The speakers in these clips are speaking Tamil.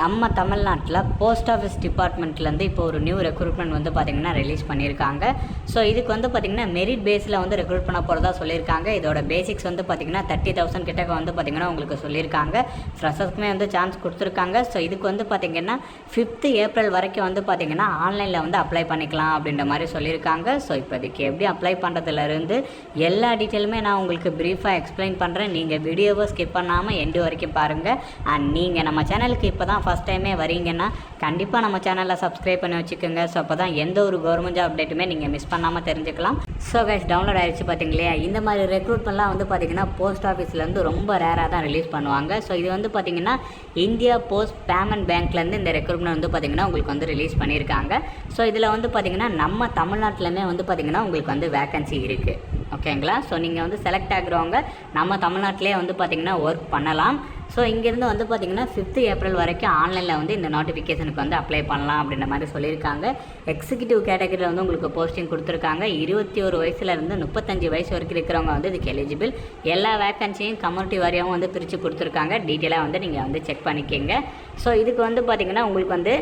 நம்ம தமிழ்நாட்டில் போஸ்ட் ஆஃபீஸ் டிபார்ட்மெண்ட்லேருந்து இப்போ ஒரு நியூ ரெக்ரூட்மெண்ட் வந்து பார்த்திங்கன்னா ரிலீஸ் பண்ணியிருக்காங்க. ஸோ இதுக்கு வந்து பார்த்திங்கன்னா மெரிட் பேஸில் வந்து ரெக்ரூட் பண்ண போகிறதா சொல்லியிருக்காங்க. இதோட பேசிக்ஸ் வந்து பார்த்திங்கன்னா தேர்ட்டி தௌசண்ட் கிட்டக்க வந்து பார்த்திங்கன்னா உங்களுக்கு சொல்லியிருக்காங்க. ஃப்ரெஷர்ஸ்க்குமே வந்து சான்ஸ் கொடுத்துருக்காங்க. ஸோ இதுக்கு வந்து பார்த்திங்கன்னா ஃபிஃப்த்து ஏப்ரல் வரைக்கும் வந்து பார்த்திங்கன்னா ஆன்லைனில் வந்து அப்ளை பண்ணிக்கலாம் அப்படின்ற மாதிரி சொல்லியிருக்காங்க. ஸோ இப்போதைக்கு எப்படி அப்ளை பண்ணுறதுலேருந்து எல்லா டீட்டெயிலுமே நான் உங்களுக்கு ப்ரீஃபாக எக்ஸ்பிளைன் பண்ணுறேன் நீங்கள் வீடியோவை ஸ்கிப் பண்ணாமல் எண்டு வரைக்கும் பாருங்கள் அண்ட் நீங்கள் நம்ம சேனலுக்கு இப்போ தான் ஃபஸ்ட் டைமே வரீங்கன்னா கண்டிப்பாக நம்ம சேனலில் சப்ஸ்கிரைப் பண்ணி வச்சுக்கோங்க. ஸோ அப்போ தான் எந்த ஒரு கவர்மெண்ட் ஜாப் அப்டேட்டுமே நீங்கள் மிஸ் பண்ணாமல் தெரிஞ்சுக்கலாம். ஸோ கைஸ் டவுன்லோட் ஆயிடுச்சு பார்த்தீங்களா இந்த மாதிரி ரெக்ரூட்மெண்ட்லாம் வந்து பார்த்திங்கன்னா போஸ்ட் ஆஃபீஸ்லேருந்து ரொம்ப ரேராக தான் ரிலீஸ் பண்ணுவாங்க. ஸோ இது வந்து பார்த்தீங்கன்னா இந்தியா போஸ்ட் பேமெண்ட் பேங்க்லேருந்து இந்த ரெக்ரூட்மெண்ட் வந்து பார்த்திங்கன்னா உங்களுக்கு வந்து ரிலீஸ் பண்ணியிருக்காங்க ஸோ இதில் வந்து பார்த்தீங்கன்னா நம்ம தமிழ்நாட்டிலுமே வந்து பார்த்தீங்கன்னா உங்களுக்கு வந்து வேகன்சி இருக்குது ஓகேங்களா ஸோ நீங்கள் வந்து செலக்ட் ஆகுறவங்க நம்ம தமிழ்நாட்டிலே வந்து பார்த்தீங்கன்னா ஒர்க் பண்ணலாம். ஸோ இங்கேருந்து வந்து பார்த்தீங்கன்னா ஃபிஃப்த்து ஏப்ரல் வரைக்கும் ஆன்லைனில் வந்து இந்த நோட்டிஃபிகேஷனுக்கு வந்து அப்ளை பண்ணலாம் அப்படின்ற மாதிரி சொல்லியிருக்காங்க. எக்ஸிக்யூட்டிவ் கேட்டகரியில் வந்து உங்களுக்கு போஸ்டிங் கொடுத்துருக்காங்க. இருபத்தி ஒரு வயசுலேருந்து முப்பத்தஞ்சு வயசு வரைக்கும் இருக்கிறவங்க வந்து இதுக்கு எலிஜிபிள் எல்லா வேக்கன்சியும் கம்யூனிட்டி வாரியாகவும் வந்து பிரித்து கொடுத்துருக்காங்க. டீட்டெயிலாக வந்து நீங்கள் வந்து செக் பண்ணிக்கோங்க. ஸோ இதுக்கு வந்து பார்த்திங்கன்னா உங்களுக்கு வந்து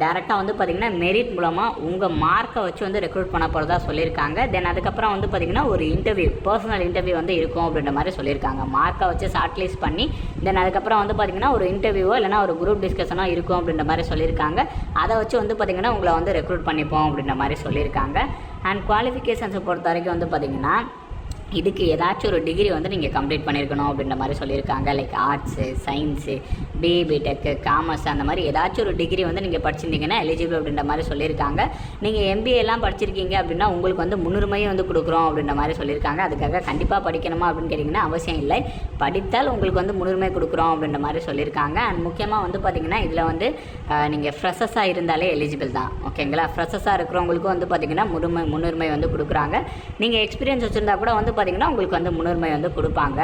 டேரெக்டாக வந்து பார்த்திங்கன்னா மெரிட் மூலமாக உங்கள் மார்க்கை வச்சு வந்து ரெக்ரூட் பண்ண போகிறதா சொல்லியிருக்காங்க. தென் அதுக்கப்புறம் வந்து பார்த்திங்கன்னா ஒரு இன்டர்வியூ பர்சனல் இன்டர்வியூ வந்து இருக்கும் அப்படின்ற மாதிரி சொல்லியிருக்காங்க. மார்க்கை வச்சு ஷார்ட் லிஸ்ட் பண்ணி தென் அதுக்கப்புறம் வந்து பார்த்திங்கன்னா ஒரு இன்டர்வியூவோ இல்லைனா ஒரு குரூப் டிஸ்கஷனோ இருக்கும் அப்படின்ற மாதிரி சொல்லியிருக்காங்க. அதை வச்சு வந்து பார்த்திங்கன்னா உங்களை வந்து ரெக்ரூட் பண்ணிப்போம் அப்படின்ற மாதிரி சொல்லியிருக்காங்க. அண்ட் குவாலிஃபிகேஷன்ஸை பொறுத்த வரைக்கும் வந்து பார்த்திங்கன்னா இதுக்கு ஏதாச்சும் ஒரு டிகிரி வந்து நீங்கள் கம்ப்ளீட் பண்ணியிருக்கணும் அப்படின்ற மாதிரி சொல்லியிருக்காங்க. லைக் ஆர்ட்ஸு சயின்ஸு பிபிடெக்கு காமர்ஸ் அந்த மாதிரி ஏதாச்சும் ஒரு டிகிரி வந்து நீங்கள் படிச்சிருந்தீங்கன்னா எலிஜிபிள் அப்படின்ற மாதிரி சொல்லியிருக்காங்க. நீங்கள் எம்பிஏ எல்லாம் படிச்சிருக்கீங்க அப்படின்னா உங்களுக்கு வந்து முன்னுரிமையும் வந்து கொடுக்குறோம் அப்படின்ற மாதிரி சொல்லியிருக்காங்க. அதுக்காக கண்டிப்பாக படிக்கணுமா அப்படின்னு கேட்டிங்கன்னா அவசியம் இல்லை. படித்தால் உங்களுக்கு வந்து முன்னுரிமை கொடுக்குறோம் அப்படின்ற மாதிரி சொல்லியிருக்காங்க. அண்ட் முக்கியமாக வந்து பார்த்திங்கன்னா இதில் வந்து நீங்கள் ஃப்ரெஷஸாக இருந்தாலே எலிஜிபிள் தான். ஓகேங்களா ஃப்ரெஷஸாக இருக்கிறவங்களுக்கும் வந்து பார்த்திங்கன்னா முன்னுரிமை முன்னுரிமை வந்து கொடுக்குறாங்க. நீங்கள் எக்ஸ்பீரியன்ஸ் வச்சுருந்தா கூட வந்து பார்த்திங்கன்னா உங்களுக்கு வந்து முன்னுரிமை வந்து கொடுப்பாங்க.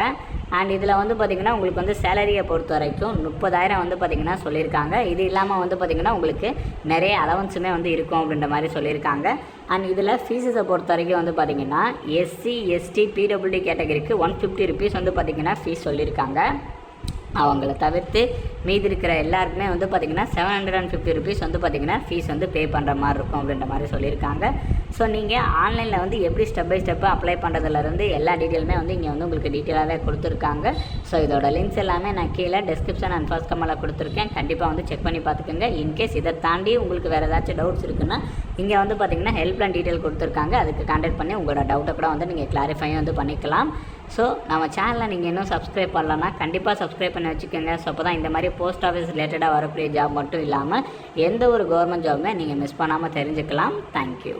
அண்ட் இதில் வந்து பார்த்திங்கன்னா உங்களுக்கு வந்து சேலரியை பொறுத்த வரைக்கும் முப்பதாயிரம் வந்து பார்த்திங்கன்னா சொல்லியிருக்காங்க. இது இல்லாமல் வந்து பார்த்திங்கன்னா உங்களுக்கு நிறைய அலவன்ஸுமே வந்து இருக்கும் அப்படின்ற மாதிரி சொல்லியிருக்காங்க. அண்ட் இதில் ஃபீஸஸை பொறுத்த வரைக்கும் வந்து பார்த்திங்கன்னா எஸ்சி எஸ்டி பிடபிள்யூடி கேட்டகரிக்கு ஒன் ஃபிஃப்டி ருபீஸ் வந்து பார்த்திங்கன்னா ஃபீஸ் சொல்லியிருக்காங்க. அவங்கள தவிர்த்து மீதி இருக்கிற எல்லாருக்குமே வந்து பார்த்திங்கன்னா seven hundred and fifty rupees வந்து பார்த்திங்கன்னா ஃபீஸ் வந்து பே பண்ணுற மாதிரி இருக்கும் அப்படின்ற மாதிரி சொல்லியிருக்காங்க. ஸோ நீங்கள் ஆன்லைனில் வந்து எப்படி ஸ்டெப் பை ஸ்டெப்பு அப்ளை பண்ணுறதுலேருந்து எல்லா டீட்டெயிலுமே வந்து இங்கே வந்து உங்களுக்கு டீட்டெயிலாகவே கொடுத்துருக்காங்க. ஸோ இதோட லிங்க்ஸ் எல்லாமே நான் கீழே டிஸ்கிரிப்ஷன் அண்ட் ஃபர்ஸ்ட் கமெண்டில் கொடுத்துருக்கேன். கண்டிப்பாக வந்து செக் பண்ணி பார்த்துக்கோங்க. இன்கேஸ் இதை தாண்டி உங்களுக்கு வேறு ஏதாச்சும் டவுட்ஸ் இருக்குன்னா இங்கே வந்து பார்த்திங்கன்னா ஹெல்ப்லைன் டீட்டெயில் கொடுத்துருக்காங்க. அதுக்கு கான்டாக்ட் பண்ணி உங்களோட டவுட்டை கூட வந்து நீங்கள் கிளாரிஃபையும் வந்து பண்ணிக்கலாம். ஸோ நம்ம சேனலில் நீங்கள் இன்னும் சப்ஸ்கிரைப் பண்ணலன்னா கண்டிப்பாக சப்ஸ்கிரைப் பண்ணி வச்சுக்கோங்க. ஸோ அப்போ தான் இந்த மாதிரி போஸ்ட் ஆஃபீஸ் ரிலேட்டடாக வரக்கூடிய ஜாப் மட்டும் இல்லாமல் எந்த ஒரு கவர்மெண்ட் ஜாபுமே நீங்கள் மிஸ் பண்ணாமல் தெரிஞ்சுக்கலாம். தேங்க்யூ